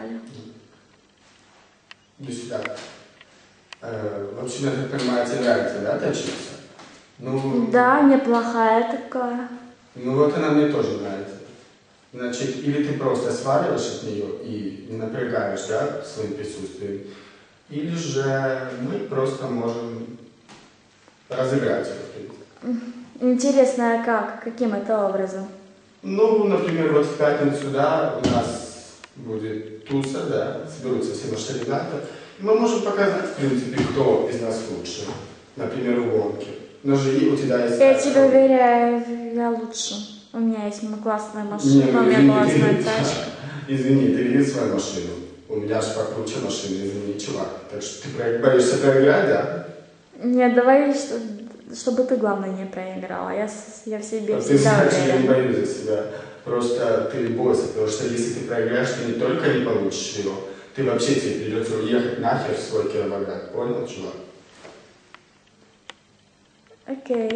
Поехали. Иди сюда. Э, в общем, я так понимаю, тебе нравится, да, точиться? Ну, Да, неплохая такая. ну вот она мне тоже нравится. Значит, или ты просто сваливаешь от нее и не напрягаешь, да, своим присутствием, или же мы просто можем разыграть ее, в принципе. Интересно, а как? Каким это образом? Ну, например, вот в пятницу, да, у нас будет туса, да, соберутся все наши ребята. И мы можем показать, в принципе, кто из нас лучше. Например, в гонке. Но же и у тебя есть... Я тебе уверяю, я лучше. У меня есть классная Не, машина, ну, у меня извини, классная ты- тачка. Извини, ты видел свою машину? У меня же покруче машины, извини, чувак. Так что ты боишься проиграть, да? Нет, давай, что- чтобы ты, главное, не проиграла. Я, я в себе А ты всегда знаешь, я не боюсь за себя. Просто ты бойся, потому что если ты проиграешь, ты не только не получишь его, ты вообще тебе придется уехать нахер в свой Кировоград. Понял, чувак? Окей.